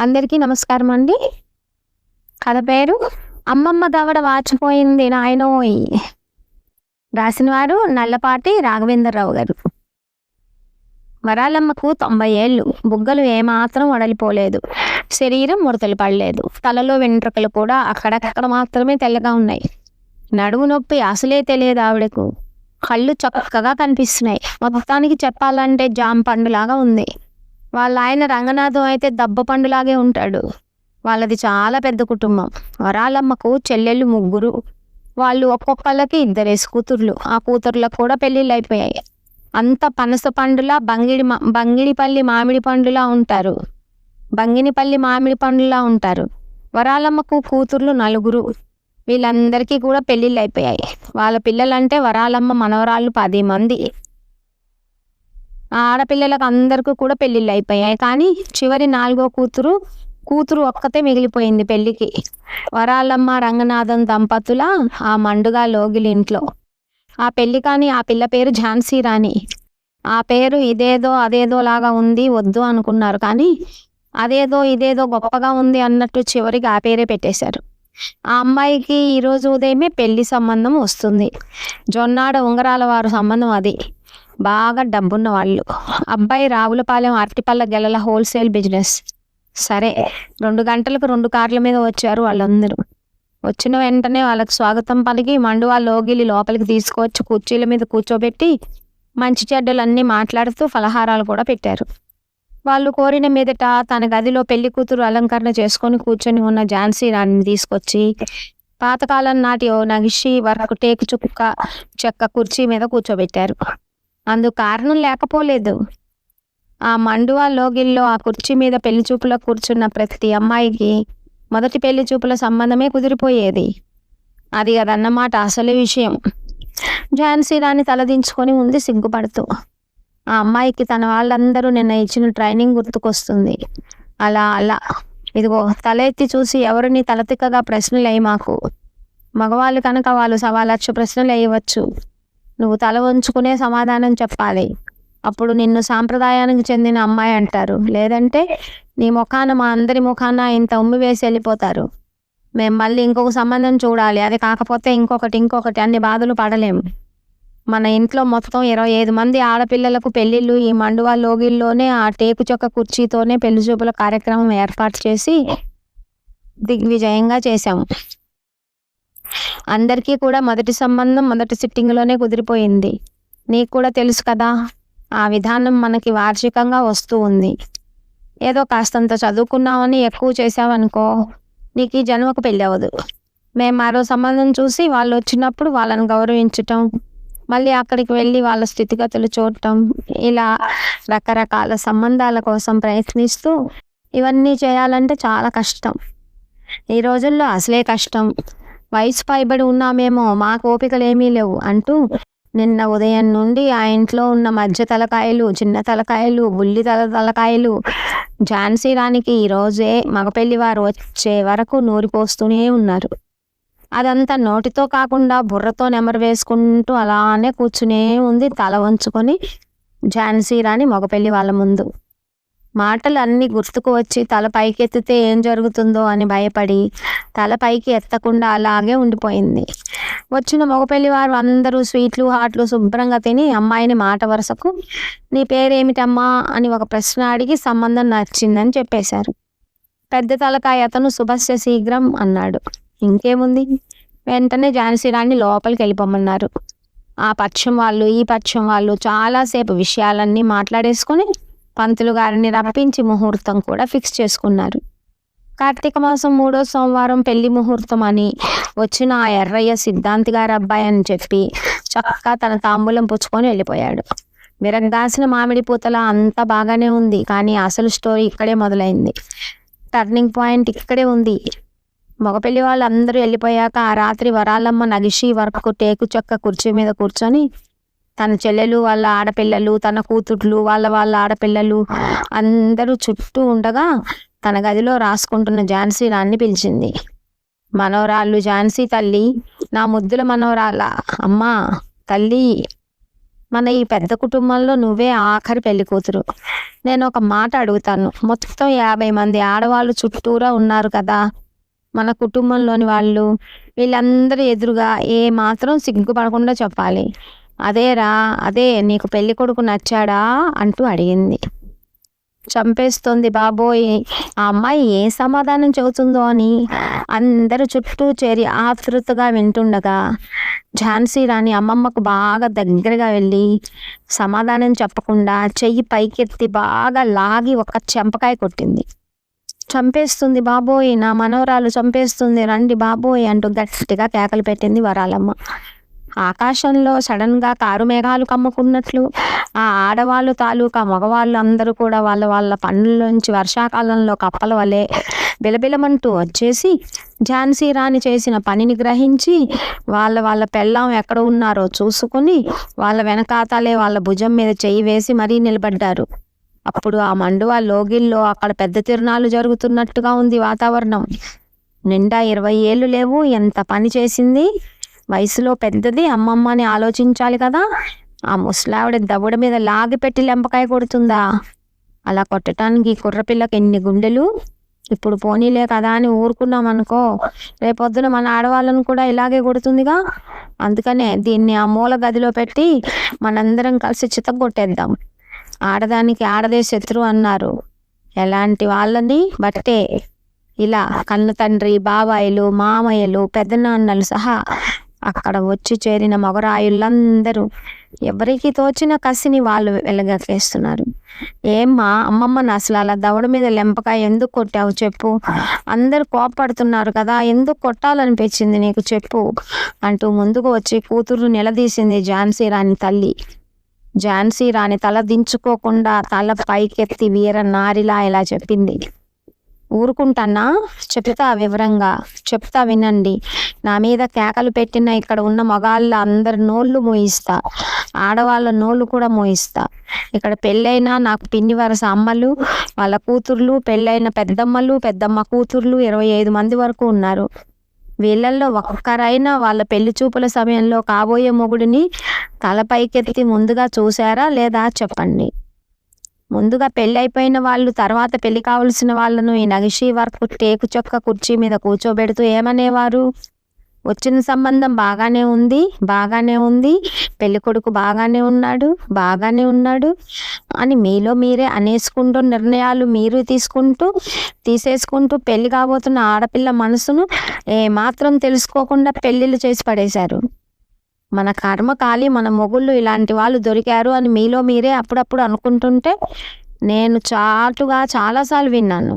అందరికీ నమస్కారం అండి. కథ పేరు అమ్మమ్మ దవడ వాచిపోయింది నాయనోయ్. రాసినవారు నల్లపాటి రాఘవేంద్రరావు గారు. వరాలమ్మకు తొంభై ఏళ్ళు. బుగ్గలు ఏమాత్రం వడలిపోలేదు. శరీరం ముడతలు పడలేదు. తలలో వెంట్రుకలు కూడా అక్కడక్కడ మాత్రమే తెల్లగా ఉన్నాయి. నడుము నొప్పి అసలే తెలియదు ఆవిడకు. కళ్ళు చక్కగా కనిపిస్తున్నాయి. మొత్తానికి చెప్పాలంటే జామ పండులాగా ఉంది. వాళ్ళ ఆయన రంగనాథం అయితే దబ్బ పండులాగే ఉంటాడు. వాళ్ళది చాలా పెద్ద కుటుంబం. వరాలమ్మకు చెల్లెళ్ళు ముగ్గురు. వాళ్ళు ఒక్కొక్కళ్ళకి ఇద్దరేసి కూతుర్లు. ఆ కూతుర్లకు కూడా పెళ్ళిళ్ళు అయిపోయాయి. అంత పనస పండులా బంగిడి బంగిడిపల్లి మామిడి పండులా ఉంటారు. బంగినిపల్లి మామిడి పండులా ఉంటారు. వరాలమ్మకు కూతుర్లు నలుగురు. వీళ్ళందరికీ కూడా పెళ్ళిళ్ళు అయిపోయాయి. వాళ్ళ పిల్లలంటే వరాలమ్మ మనవరాళ్ళు పది మంది. ఆడపిల్లలకు అందరికీ కూడా పెళ్ళిళ్ళు అయిపోయాయి. కానీ చివరి నాలుగో కూతురు కూతురు ఒక్కతే మిగిలిపోయింది పెళ్ళికి. వరాలమ్మ రంగనాథన్ దంపతుల ఆ మండుగా లోగిలి ఇంట్లో. ఆ పెళ్ళి కానీ ఆ పిల్ల పేరు ఝాన్సీ రాణి. ఆ పేరు ఇదేదో అదేదో లాగా ఉంది వద్దు అనుకున్నారు. కానీ అదేదో ఇదేదో గొప్పగా ఉంది అన్నట్టు చివరికి ఆ పేరే పెట్టేశారు. ఆ అమ్మాయికి ఈరోజు ఉదయమే పెళ్ళి సంబంధం వస్తుంది. జొన్నాడ ఉంగరాల వారు సంబంధం అది. బాగా డబ్బున్న వాళ్ళు. అబ్బాయి రావులపాలెం అరటిపళ్ళ గెలల హోల్సేల్ బిజినెస్. సరే రెండు గంటలకు రెండు కార్ల మీద వచ్చారు వాళ్ళందరూ. వచ్చిన వెంటనే వాళ్ళకి స్వాగతం పలికి మండువా లోగిలి లోపలికి తీసుకొచ్చి కుర్చీల మీద కూర్చోబెట్టి మంచి చెడ్డలన్నీ మాట్లాడుతూ ఫలహారాలు కూడా పెట్టారు. వాళ్ళు కోరిన మీదట తన గదిలో పెళ్ళి కూతురు అలంకరణ చేసుకొని కూర్చొని ఉన్న ఝాన్సీ రాణిని తీసుకొచ్చి పాతకాలం నాటి ఓ నగిషి వరకు టేకు చుక్క చెక్క కుర్చీ మీద కూర్చోబెట్టారు. అందు కారణం లేకపోలేదు. ఆ మండువా లోగిల్లో ఆ కుర్చీ మీద పెళ్ళి చూపులో కూర్చున్న ప్రతి అమ్మాయికి మొదటి పెళ్ళి చూపుల సంబంధమే కుదిరిపోయేది. అది అదన్నమాట అసలు విషయం. ఝాన్సీ రాణి తలదించుకొని ఉంది సిగ్గుపడుతూ ఆ అమ్మాయికి తన వాళ్ళందరూ నిన్న ఇచ్చిన ట్రైనింగ్ గుర్తుకొస్తుంది. అలా అలా. ఇదిగో తల ఎత్తి చూసి ఎవరిని తలతిక్కగా ప్రశ్నలు వేయి మాకు. మగవాళ్ళు కనుక వాళ్ళు సవా లక్ష ప్రశ్నలు వేయవచ్చు. నువ్వు తల వంచుకునే సమాధానం చెప్పాలి. అప్పుడు నిన్ను సాంప్రదాయానికి చెందిన అమ్మాయి అంటారు. లేదంటే నీ ముఖాన మా అందరి ముఖాన ఇంత ఉమ్మి వేసి వెళ్ళిపోతారు. మేము మళ్ళీ ఇంకొక సంబంధం చూడాలి. అది కాకపోతే ఇంకొకటి ఇంకొకటి అన్ని బాధలు పడలేము. మన ఇంట్లో మొత్తం ఇరవై ఐదు మంది ఆడపిల్లలకు పెళ్ళిళ్ళు ఈ మండువా లోగిల్లోనే ఆ టేకు చొక్క కుర్చీతోనే పెళ్ళి చూపుల కార్యక్రమం ఏర్పాటు చేసి దిగ్విజయంగా చేశాము. అందరికీ కూడా మొదటి సంబంధం మొదటి సిట్టింగ్లోనే కుదిరిపోయింది. నీకు కూడా తెలుసు కదా ఆ విధానం మనకి వార్షికంగా వస్తూ ఉంది. ఏదో కాస్తంత చదువుకున్నామని ఎక్కువ చేసావనుకో నీకు ఈ జన్మకు పెళ్ళి అవ్వదు. మేము మరో సంబంధం చూసి వాళ్ళు వచ్చినప్పుడు వాళ్ళని గౌరవించటం మళ్ళీ అక్కడికి వెళ్ళి వాళ్ళ స్థితిగతులు చూడటం ఇలా రకరకాల సంబంధాల కోసం ప్రయత్నిస్తూ ఇవన్నీ చేయాలంటే చాలా కష్టం. ఈ రోజుల్లో అసలే కష్టం. వయసు పైబడి ఉన్నామేమో మాకు ఓపికలు ఏమీ లేవు అంటూ నిన్న ఉదయం నుండి ఆ ఇంట్లో ఉన్న మధ్య తలకాయలు చిన్న తలకాయలు బుల్లి తల తలకాయలు ఝాన్సీ రాణికి ఈరోజే మగపెళ్ళి వారు వచ్చే వరకు నూరిపోస్తూనే ఉన్నారు. అదంతా నోటితో కాకుండా బుర్రతో నెమరు వేసుకుంటూ అలానే కూర్చునే ఉంది తల వంచుకొని ఝాన్సీ రాణి మగపెళ్ళి వాళ్ళ ముందు. మాటలు అన్నీ గుర్తుకు వచ్చి తల పైకెత్తితే ఏం జరుగుతుందో అని భయపడి తల పైకి ఎత్తకుండా అలాగే ఉండిపోయింది. వచ్చిన మగపెళ్ళి వారు అందరూ స్వీట్లు హాట్లు శుభ్రంగా తిని అమ్మాయిని మాట వరుసకు నీ పేరేమిటమ్మా? అని ఒక ప్రశ్న అడిగి సంబంధం నచ్చిందని చెప్పేశారు. పెద్ద తలకాయ అతను శుభస్య శీఘ్రం అన్నాడు. ఇంకేముంది? వెంటనే ఝాన్సీ లోపలికి వెళ్ళిపోమన్నారు. ఆ పక్షం వాళ్ళు ఈ పక్షం వాళ్ళు చాలాసేపు విషయాలన్నీ మాట్లాడేసుకొని పంతులు గారిని రప్పించి ముహూర్తం కూడా ఫిక్స్ చేసుకున్నారు. కార్తీక మాసం మూడో సోమవారం పెళ్ళి ముహూర్తం అని వచ్చిన ఆ ఎర్రయ్య సిద్ధాంతి గారి అబ్బాయి అని చెప్పి చక్కగా తన తాంబూలం పుచ్చుకొని వెళ్ళిపోయాడు. విరగ్గాసిన మామిడి పూతల అంతా బాగానే ఉంది కానీ అసలు స్టోరీ ఇక్కడే మొదలైంది. టర్నింగ్ పాయింట్ ఇక్కడే ఉంది. మగపెళ్ళి వాళ్ళందరూ వెళ్ళిపోయాక ఆ రాత్రి వరాలమ్మ నగిషి వరకు టేకు చొక్క కుర్చీ మీద కూర్చొని తన చెల్లెలు వాళ్ళ ఆడపిల్లలు తన కూతుర్లు వాళ్ళ వాళ్ళ ఆడపిల్లలు అందరూ చుట్టూ ఉండగా తన గదిలో రాసుకుంటున్న ఝాన్సీ రాణ్ణి పిలిచింది. మనోరాళ్ళు ఝాన్సీ తల్లి నా ముద్దుల మనోరాళ్ళ. అమ్మా తల్లి మన ఈ పెద్ద కుటుంబంలో నువ్వే ఆఖరి పెళ్ళి కూతురు. నేను ఒక మాట అడుగుతాను. మొత్తం యాభై మంది ఆడవాళ్ళు చుట్టూరా ఉన్నారు కదా. మన కుటుంబంలోని వాళ్ళు వీళ్ళందరూ ఎదురుగా ఏ మాత్రం సిగ్గుపడకుండా చెప్పాలి. అదేరా అదే నీకు పెళ్ళి కొడుకు నచ్చాడా అంటూ అడిగింది. చంపేస్తుంది బాబోయ్ ఆ అమ్మాయి ఏ సమాధానం చెబుతుందో అని అందరూ చుట్టూ చేరి ఆతృతగా వింటుండగా ఝాన్సీ రాణి అమ్మమ్మకు బాగా దగ్గరగా వెళ్ళి సమాధానం చెప్పకుండా చెయ్యి పైకెత్తి బాగా లాగి ఒక చెంపకాయ కొట్టింది. చంపేస్తుంది బాబోయ్ నా మనవరాలు చంపేస్తుంది రండి బాబోయ్ అంటూ గట్టిగా కేకలు పెట్టింది వరాలమ్మ. ఆకాశంలో సడన్గా కారు మేఘాలు కమ్ముకున్నట్లు ఆ ఆడవాళ్ళు తాలూకా మగవాళ్ళు అందరూ కూడా వాళ్ళ వాళ్ళ పనుల్లోంచి వర్షాకాలంలో కప్పల వలె బిలబిలమంటూ వచ్చేసి ఝాన్సీ రాణి చేసిన పనిని గ్రహించి వాళ్ళ వాళ్ళ పెళ్ళాం ఎక్కడ ఉన్నారో చూసుకుని వాళ్ళ వెనకాతలే వాళ్ళ భుజం మీద చెయ్యి వేసి మరీ నిలబడ్డారు. అప్పుడు ఆ మండువా లోగిల్లో అక్కడ పెద్ద తిరునాళ్ళు జరుగుతున్నట్టుగా ఉంది వాతావరణం. నిండా ఇరవై ఏళ్ళు లేవు ఎంత పని చేసింది? వయసులో పెద్దది అమ్మమ్మ అని ఆలోచించాలి కదా. ఆ ముసలావిడ దవడ మీద లాగి పెట్టి లెంపకాయ కొడుతుందా? అలా కొట్టడానికి కుర్రపిల్లకి ఎన్ని గుండెలు? ఇప్పుడు పోనీలే కదా అని ఊరుకున్నాం అనుకో రేపొద్దున మన ఆడవాళ్ళను కూడా ఇలాగే కొడుతుందిగా. అందుకనే దీన్ని ఆ మూల గదిలో పెట్టి మనందరం కలిసి చితగొట్టేద్దాం ఆడదానికి ఆడదే శత్రు అన్నారు. ఎలాంటి వాళ్ళని? బట్టే ఇలా కన్న తండ్రి బాబాయిలు మామయ్యలు పెద్దనాన్నలు సహా అక్కడ వచ్చి చేరిన మొగరాయుళ్ళందరూ ఎవరికి తోచిన కసిని వాళ్ళు వెలగకేస్తున్నారు ఏమ్మా అమ్మమ్మని అసలు అలా దవడ మీద లెంపకాయ ఎందుకు కొట్టావు చెప్పు. అందరు కోపడుతున్నారు కదా ఎందుకు కొట్టాలనిపించింది నీకు చెప్పు అంటూ ముందుకు వచ్చి కూతురు నిలదీసింది ఝాన్సీ రాణి తల్లి. ఝాన్సీ రాణి తల దించుకోకుండా తల పైకెత్తి వీర నారిలా ఇలా చెప్పింది. ఊరుకుంటానా? చెప్తా వివరంగా. చెప్తా వినండి. నా మీద కేకలు పెట్టిన ఇక్కడ ఉన్న మగాళ్ళ అందరి నోళ్ళు మోయిస్తా. ఆడవాళ్ళ నోళ్ళు కూడా మోయిస్తా. ఇక్కడ పెళ్ళైనా నాకు పిన్ని వరస అమ్మలు వాళ్ళ కూతుర్లు పెళ్ళైన పెద్దమ్మలు పెద్దమ్మ కూతుర్లు ఇరవై ఐదు మంది వరకు ఉన్నారు. వీళ్ళల్లో ఒక్కరైనా వాళ్ళ పెళ్ళి చూపుల సమయంలో కాబోయే మొగుడిని తల పైకెత్తి ముందుగా చూశారా లేదా చెప్పండి. ముందుగా పెళ్ళి అయిపోయిన వాళ్ళు తర్వాత పెళ్ళి కావలసిన వాళ్ళను ఈ నగిషి వర్క్ టేకు చొక్క కుర్చీ మీద కూర్చోబెడుతూ ఏమనేవారు? వచ్చిన సంబంధం బాగానే ఉంది బాగానే ఉంది. పెళ్ళి కొడుకు బాగానే ఉన్నాడు బాగానే ఉన్నాడు అని మీలో మీరే అనేసుకుంటూ నిర్ణయాలు మీరు తీసుకుంటూ తీసేసుకుంటూ పెళ్ళి కాబోతున్న ఆడపిల్ల మనసును ఏమాత్రం తెలుసుకోకుండా పెళ్ళిళ్ళు చేసి పడేశారు. మన కర్మ కాలి మన మొగుళ్ళు ఇలాంటి వాళ్ళు దొరికారు అని మీలో మీరే అప్పుడప్పుడు అనుకుంటుంటే నేను చాటుగా చాలాసార్లు విన్నాను.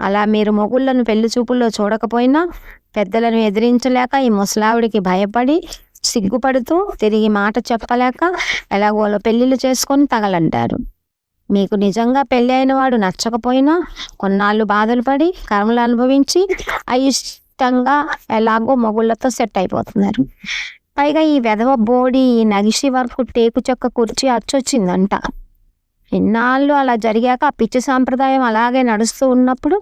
అలా మీరు మొగుళ్ళను పెళ్ళి చూపుల్లో చూడకపోయినా పెద్దలను ఎదిరించలేక ఈ ముసలావిడికి భయపడి సిగ్గుపడుతూ తిరిగి మాట చెప్పలేక ఎలాగోలో పెళ్ళిళ్ళు చేసుకొని తగలంటారు. మీకు నిజంగా పెళ్ళి అయిన వాడు నచ్చకపోయినా కొన్నాళ్ళు బాధలు పడి కర్మలు అనుభవించి అయిష్టంగా ఎలాగో మొగుళ్ళతో సెట్ అయిపోతున్నారు. పైగా ఈ వెధవ బోడి ఈ నగిషి వరకు టేకు చెక్క కుర్చీ అచ్చొచ్చిందంట. ఇన్నాళ్ళు అలా జరిగాక ఆ పిచ్చి సాంప్రదాయం అలాగే నడుస్తూ ఉన్నప్పుడు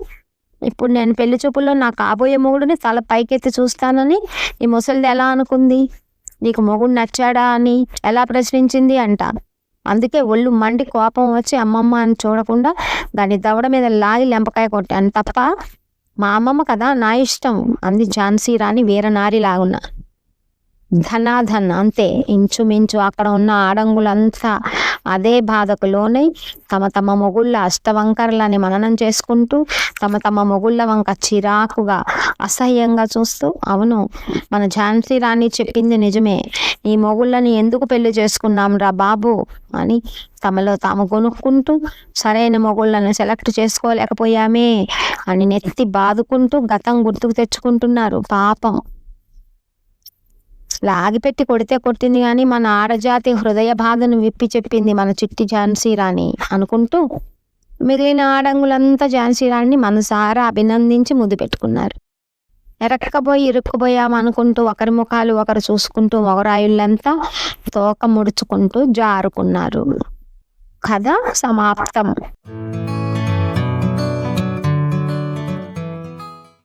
ఇప్పుడు నేను పెళ్ళి చూపుల్లో నా కాబోయే మొగుడిని తల పైకెత్తి చూస్తానని ఈ ముసలిది ఎలా అనుకుంది? నీకు మొగుడు నచ్చాడా అని ఎలా ప్రశ్నించింది? అంట. అందుకే ఒళ్ళు మండి కోపం వచ్చి అమ్మమ్మ అని చూడకుండా దాని దవడ మీద లాగి లెంపకాయ కొట్టాను తప్ప మా అమ్మమ్మ కదా నా ఇష్టం అంది ఝాన్సీ రాణి వీరనారి లాగున్నా ధనాధన్ అంతే. ఇంచుమించు అక్కడ ఉన్న ఆడంగులంతా అదే బాధకు లోనై తమ తమ మొగుళ్ళ అష్టవంకరలని మననం చేసుకుంటూ తమ తమ మొగుళ్ళ వంక చిరాకుగా అసహ్యంగా చూస్తూ అవును మన ఝాన్సీ రాణి చెప్పింది నిజమే. ఈ మొగుళ్ళని ఎందుకు పెళ్ళి చేసుకున్నాం రా బాబు? అని తమలో తాము కొనుక్కుంటూ సరైన మొగుళ్ళను సెలెక్ట్ చేసుకోలేకపోయామే అని నెత్తి బాదుకుంటూ గతం గుర్తుకు తెచ్చుకుంటున్నారు. పాపం. లాగిపెట్టి కొడితే కొట్టింది కానీ మన ఆడజాతి హృదయ బాధను విప్పి చెప్పింది మన చిట్టి ఝాన్సీ రాణి అనుకుంటూ మిగిలిన ఆడంగులంతా ఝాన్సీ రాణిని మనసారా అభినందించి ముద్దు పెట్టుకున్నారు. ఎరక్కపోయి ఇరుక్కుపోయామనుకుంటూ ఒకరి ముఖాలు ఒకరు చూసుకుంటూ మొగరాయుళ్ళంతా తోక ముడుచుకుంటూ జారుకున్నారు. కథ సమాప్తం.